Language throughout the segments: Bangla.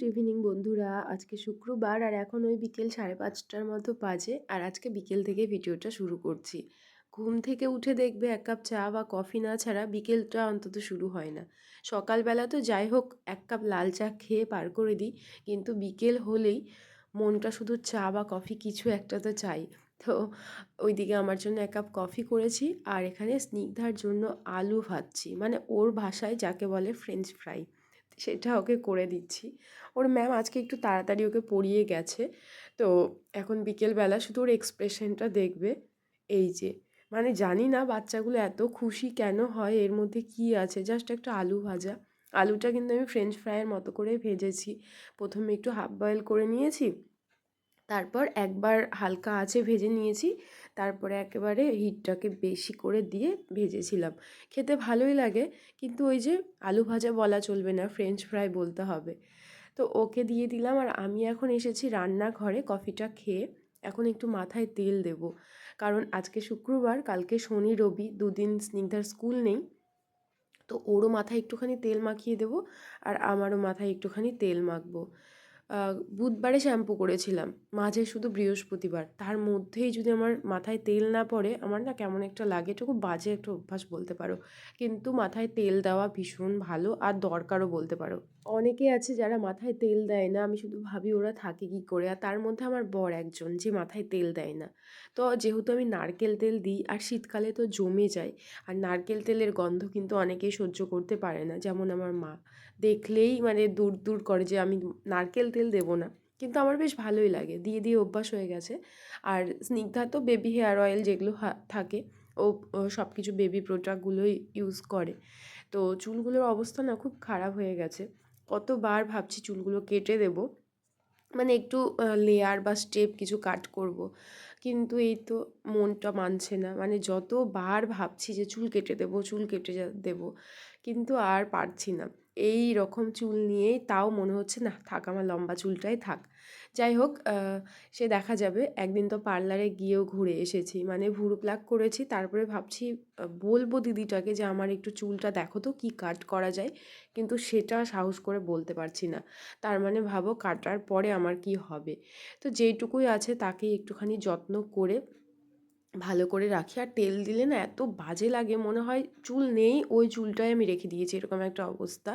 গুড ইভিনিং বন্ধুরা। আজকে শুক্রবার আর এখন ওই বিকেল সাড়ে পাঁচটার মতো বাজে আর আজকে বিকেল থেকে ভিডিওটা শুরু করছি। ঘুম থেকে উঠে দেখবে এক কাপ চা বা কফি না ছাড়া বিকেলটা অন্তত শুরু হয় না। সকালবেলা তো যাই হোক, এক কাপ লাল চা খেয়ে পার করে দিই। কিন্তু বিকেল হলেই মনটা শুধু চা বা কফি কিছু একটা তো চাই। তো ওইদিকে আমার জন্য এক কাপ কফি করেছি আর এখানে স্নিগ্ধার জন্য আলু ভাজছি। মানে ওর ভাষায় যাকে বলে ফ্রেঞ্চ ফ্রাই সেটা ওকে করে দিচ্ছি। ওর ম্যাম আজকে একটু তাড়াতাড়ি ওকে পড়িয়ে গেছে। তো এখন বিকেলবেলা শুধু ওর এক্সপ্রেশনটা দেখবে। এই যে মানে জানি না বাচ্চাগুলো এত খুশি কেন হয়, এর মধ্যে কি আছে? জাস্ট একটা আলু ভাজা। আলুটা কিন্তু আমি ফ্রেঞ্চ ফ্রাইয়ের মতো করে ভেজেছি। প্রথমে একটু হাফ বয়েল করে নিয়েছি। তারপর একবার হালকা আছে ভেজে নিয়েছি। তারপরে একেবারে হিটটাকে বেশি করে দিয়ে ভেজেছিলাম। খেতে ভালোই লাগে, কিন্তু ওই যে আলু ভাজা বলা চলবে না ফ্রেঞ্চ ফ্রাই বলতে হবে। তো ওকে দিয়ে দিলাম, আর আমি এখন এসেছি রান্নাঘরে কফিটা খেয়ে। এখন একটু মাথায় তেল দেব। কারণ আজকে শুক্রবার, কালকে শনি, রবি দুদিন স্নিগ্ধার স্কুল নেই। তো ওরও মাথায় একটুখানি তেল মাখিয়ে দেবো, আর আমারও মাথায় একটুখানি তেল মাখবো। বুধবারে শ্যাম্পু করেছিলাম। মাঝে শুধু বৃহস্পতিবার। তার মধ্যেই যদি আমার মাথায় তেল না পড়ে, আমার না কেমন একটা লাগে, এটা খুব বাজে একটা অভ্যাস বলতে পারো। কিন্তু মাথায় তেল দেওয়া ভীষণ ভালো, আর দরকারও বলতে পারো। অনেকে আছে যারা মাথায় তেল দেয় না। আমি শুধু ভাবি ওরা থাকে কী করে। আর তার মধ্যে আমার বর একজন যে মাথায় তেল দেয় না। তো যেহেতু আমি নারকেল তেল দিই, আর শীতকালে তো জমে যায়। আর নারকেল তেলের গন্ধ কিন্তু অনেকেই সহ্য করতে পারে না। যেমন আমার মা। দেখলেই মানে দূর দূর করে যে আমি নারকেল তেল দেবো না। কিন্তু আমার বেশ ভালোই লাগে। দিয়ে দিয়ে অভ্যাস হয়ে গেছে। আর স্নিগ্ধা তো বেবি হেয়ার অয়েল যেগুলো থাকে, ও সব কিছু বেবি প্রোডাক্টগুলোই ইউজ করে। তো চুলগুলোর অবস্থা না খুব খারাপ হয়ে গেছে। কতবার ভাবছি চুলগুলো কেটে দেব। মানে একটু লেয়ার বা স্টেপ কিছু কাট করব। কিন্তু এই তো মনটা মানছে না। মানে যতবার ভাবছি যে চুল কেটে দেব, চুল কেটে দেব, কিন্তু আর পারছি না। এই রকম চুল নিয়েই তাও মনে হচ্ছে, না, থাক, আমার লম্বা চুলটাই থাক। যাই হোক সে দেখা যাবে। একদিন তো পার্লারে গিয়েও ঘুরে এসেছি। মানে ভুরু প্লাক করেছি। তারপরে ভাবছি বলব দিদিটাকে যে, আমার একটু চুলটা দেখো তো, কী কাট করা যায়? কিন্তু সেটা সাহস করে বলতে পারছি না। তার মানে ভাবো কাটার পরে আমার কি হবে। তো যেইটুকুই আছে তাকে একটুখানি যত্ন করে, ভালো করে রাখি। আর তেল দিলে না এত বাজে লাগে, মনে হয় চুল নেই, ওই চুলটাই আমি রেখে দিয়েছি। এরকম একটা অবস্থা।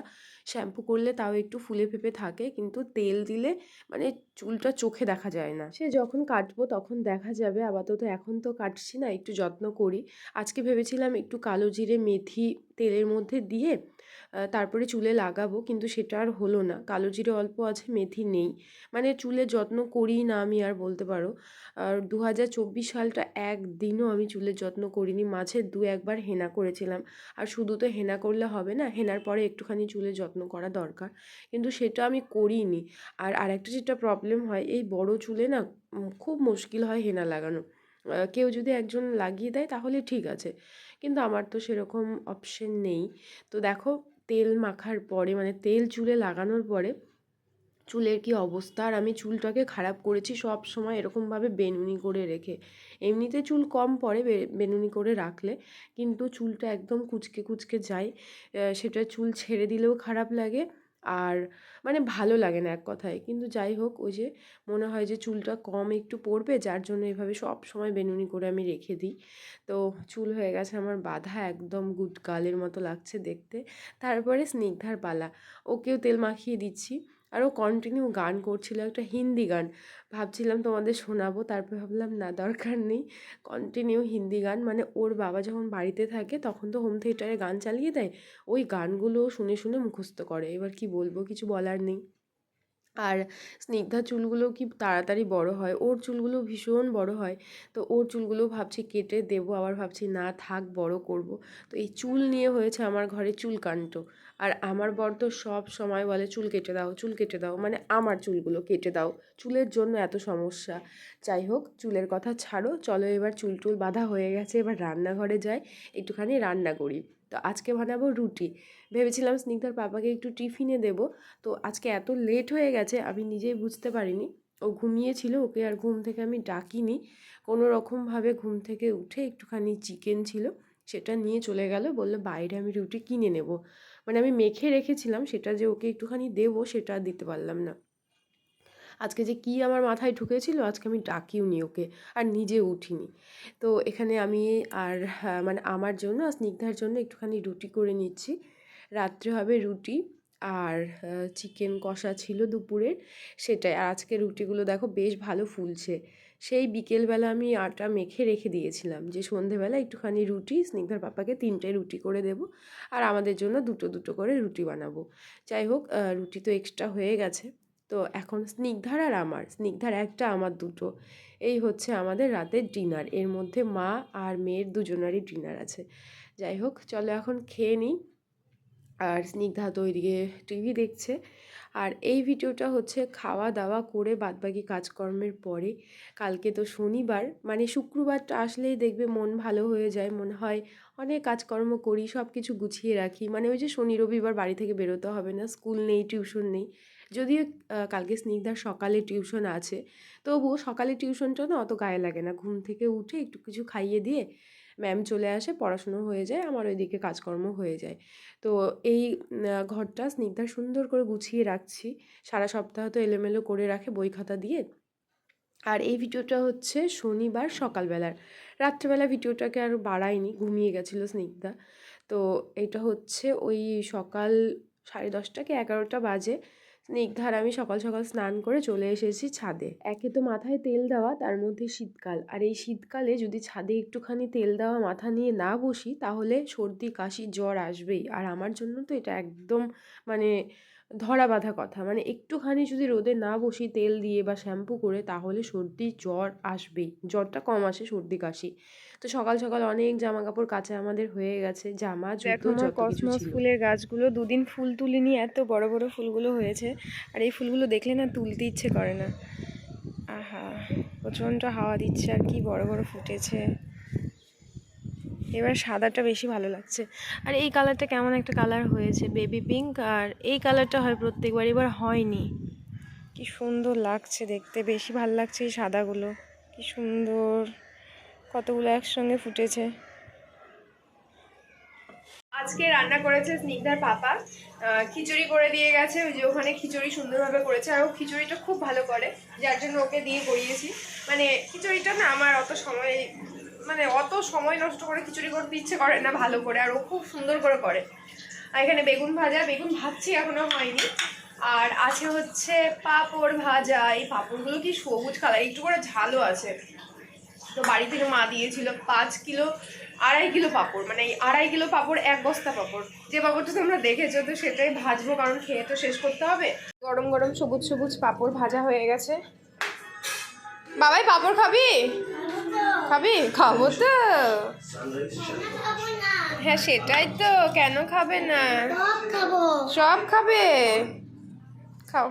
শ্যাম্পু করলে তাও একটু ফুলে ফেপে থাকে। কিন্তু তেল দিলে মানে চুলটা চোখে দেখা যায় না। সে যখন কাটবো তখন দেখা যাবে, আপাতত এখন তো কাটছি না, একটু যত্ন করি। আজকে ভেবেছিলাম একটু কালো জিরে মেথি তেলের মধ্যে দিয়ে তারপরে চুলে লাগাবো, কিন্তু সেটা আর হলো না। কালো জিরে অল্প আছে, মেথি নেই। মানে চুলের যত্ন করি না আমি আর বলতে পারো। আর দু হাজার চব্বিশ সালটা একদিনও আমি চুলের যত্ন করিনি, মাঝে দু একবার হেনা করেছিলাম। আর শুধু তো হেনা করলে হবে না, হেনার পরে একটুখানি চুলের যত্ন করা দরকার। কিন্তু সেটা আমি করিনি আর আরেকটা যেটা প্রবলেম হয়, এই বড় চুলে না খুব মুশকিল হয় হেনা লাগানো। কেউ যদি একজন লাগিয়ে দেয় তাহলে ঠিক আছে, কিন্তু আমার তো সেরকম অপশন নেই। তো দেখো, তেল মাখার পরে মানে তেল চুলে লাগানোর পরে, চুলের কি অবস্থা? আর আমি চুলটাকে খারাপ করেছি, সব সময় এরকমভাবে বেনুনি করে রেখে। এমনিতে চুল কম পড়ে বেনুনি করে রাখলে, কিন্তু চুলটা একদম কুচকে কুচকে যায়। সেটা চুল ছেড়ে দিলেও খারাপ লাগে। আর মানে ভালো লাগে না এক কথায়। কিন্তু যাই হোক, ওই যে মনে হয় যে চুলটা কম একটু পড়বে, যার জন্য এভাবে সব সময় বেনুনি করে আমি রেখে দিই। তো চুল হয়ে গেছে আমার বাধা, একদম গুটকালের মতো লাগছে দেখতে। তারপরে স্নিগ্ধার পালা। ওকেও তেল মাখিয়ে দিচ্ছি। আর ও কন্টিনিউ গান করছিল, একটা হিন্দি গান। ভাবছিলাম তোমাদের শোনাবো, তারপর ভাবলাম, না, দরকার নেই। কন্টিনিউ হিন্দি গান। মানে ওর বাবা যখন বাড়িতে থাকে, তখন তো হোম থিয়েটারে গান চালিয়ে দেয়। ওই গানগুলো শুনে শুনে মুখস্থ করে। এবার কি বলব, কিছু বলার নেই। আর স্নিগ্ধার চুলগুলো কি তাড়াতাড়ি বড় হয়? ওর চুলগুলো ভীষণ বড় হয়। তো ওর চুলগুলো ভাবছি কেটে দেবো, আবার ভাবছি না থাক, বড় করব। তো এই চুল নিয়ে হয়েছে আমার ঘরে চুলকান্ত আর আমার বর তো সব সময় বলে, চুল কেটে দাও, চুল কেটে দাও। মানে আমার চুলগুলো কেটে দাও। চুলের জন্য এত সমস্যা। যাই হোক, চুলের কথা ছাড়ো, চলো এবার চুল টুল বাঁধা হয়ে গেছে, এবার রান্নাঘরে যাই, একটুখানি রান্না করি। তো আজকে বানাবো রুটি। ভেবেছিলাম স্নিগ্ধার পাপাকে একটু টিফিনে দেব। তো আজকে এত লেট হয়ে গেছে, আমি নিজেই বুঝতে পারিনি। ও ঘুমিয়েছিল, ওকে আর ঘুম থেকে আমি ডাকিনি। কোনো রকমভাবে ঘুম থেকে উঠে একটুখানি চিকেন ছিল, সেটা নিয়ে চলে গেল, বলল, বাইরে আমি রুটি কিনে নেব। মানে আমি মেখে রেখেছিলাম, সেটা যে ওকে একটুখানি দেবো, সেটা দিতে পারলাম না। আজকে যে কি আমার মাথায় ঢুকেছিল, আজকে আমি ডাকিও নি ওকে আর নিজে উঠিনি। তো এখানে আমি আর মানে আমার জন্য আর স্নিগ্ধার জন্য একটুখানি রুটি করে নিচ্ছি। রাত্রে হবে রুটি আর চিকেন কষা ছিল দুপুরের সেটাই। আর আজকে রুটিগুলো দেখো বেশ ভালো ফুলছে। সেই বিকেলবেলা আমি আটা মেখে রেখে দিয়েছিলাম যে সন্ধেবেলা একটুখানি রুটি, স্নিগ্ধার পাপাকে তিনটে রুটি করে দেব আর আমাদের জন্য দুটো দুটো করে রুটি বানাবো। যাই হোক রুটি তো এক্সট্রা হয়ে গেছে। তো এখন স্নিগ্ধার আর আমার, স্নিগ্ধার একটা, আমার দুটো। এই হচ্ছে আমাদের রাতের ডিনার। এর মধ্যে মা আর মেয়ের দুজনারই ডিনার আছে। যাই হোক, চলো এখন খেয়ে নিই। আর স্নিগ্ধা তো ওইদিকে টিভি দেখছে। আর এই ভিডিওটা হচ্ছে খাওয়া দাওয়া করে বাদবাকি কাজকর্মের পরে। কালকে তো শনিবার মানে শুক্রবারটা আসলেই দেখবে মন ভালো হয়ে যায়, মনে হয় অনেক কাজকর্ম করি সব কিছু গুছিয়ে রাখি। মানে ওই যে শনি, রবিবার বাড়ি থেকে বেরোতে হবে না, স্কুল নেই, টিউশন নেই। যদিও কালকে স্নিগ্ধার সকালে টিউশন আছে, তবুও সকালে টিউশনটা না অত গায়ে লাগে না। ঘুম থেকে উঠে একটু কিছু খাইয়ে দিয়ে ম্যাম চলে আসে পড়াশুনো হয়ে যায়, আমার ওইদিকে কাজকর্ম হয়ে যায়। তো এই ঘরটা স্নিগ্ধা সুন্দর করে গুছিয়ে রাখছি। সারা সপ্তাহ তো এলোমেলো করে রাখে বই খাতা দিয়ে। আর এই ভিডিওটা হচ্ছে শনিবার সকালবেলার। রাত্রেবেলা ভিডিওটাকে আর বাড়ায়নি ঘুমিয়ে গেছিল স্নিগ্ধা। তো এটা হচ্ছে ওই সকাল সাড়ে দশটা কি এগারোটা বাজে। স্নিগ্ধার আমি সকাল সকাল স্নান করে চলে এসেছি ছাদে। একে তো মাথায় তেল দেওয়া, তার মধ্যে শীতকাল। আর এই শীতকালে যদি ছাদে একটুখানি তেল দেওয়া, মাথা নিয়ে না বসি, তাহলে সর্দি, কাশি, জ্বর আসবেই। আর আমার জন্য তো এটা একদম মানে ধরা বাঁধা কথা। মানে একটুখানি যদি রোদে না বসি তেল দিয়ে বা শ্যাম্পু করে তাহলে সর্দি জ্বর আসবেই। জ্বরটা কম আসে সর্দি কাশি। তো সকাল সকাল অনেক জামা কাপড় কাচা আমাদের হয়ে গেছে জামা জুতো কিছু কসমস ফুলের গাছগুলো দুদিন ফুল তুলিনি এত বড় বড় ফুলগুলো হয়েছে। আর এই ফুলগুলো দেখলে না তুলতে ইচ্ছে করে না। আহা প্রচণ্ড হাওয়া দিচ্ছে আর কি বড় বড় ফুটেছে। এবার সাদাটা বেশি ভালো লাগছে। আর এই কালারটা কেমন একটা কালার হয়েছে বেবি পিঙ্ক আর এই কালারটা হয় প্রত্যেকবার, এবার হয়নি। কি সুন্দর লাগছে দেখতে, বেশি ভালো লাগছে এই সাদাগুলো। কি সুন্দর। কতগুলো একসঙ্গে ফুটেছে। আজকে রান্না করেছে স্নিগ্ধার পাপা। খিচুড়ি করে দিয়ে গেছে, ওই যে ওখানে খিচুড়ি সুন্দরভাবে করেছে। আর ও খিচুড়িটা খুব ভালো করে, যার জন্য ওকে দিয়ে করিয়েছি। মানে খিচুড়িটা না আমার অত সময় মানে অত সময় নষ্ট করে খিচুড়ি করতে ইচ্ছে করে না ভালো করে, আর ও খুব সুন্দর করে করে। আর এখানে বেগুন ভাজা, বেগুন ভাজছি এখনও হয়নি। আর আছে হচ্ছে পাঁপড় ভাজা, এই পাঁপড়গুলো কি সবুজ কালার, একটু করে ঝালও আছে। তো বাড়ি থেকে মা দিয়েছিল পাঁচ কিলো, আড়াই কিলো পাঁপড় মানে এই আড়াই কিলো পাঁপড়, এক বস্তা পাঁপড়। যে পাঁপড়টা তোমরা দেখেছ, তো সেটাই ভাজবো, কারণ খেয়ে তো শেষ করতে হবে। গরম গরম সবুজ সবুজ পাঁপড় ভাজা হয়ে গেছে। বাবাই, পাঁপড় খাবি? খাবি? খাব তো। হ্যাঁ সেটাই তো। কেন খাবে না? সব খাবে। খাও।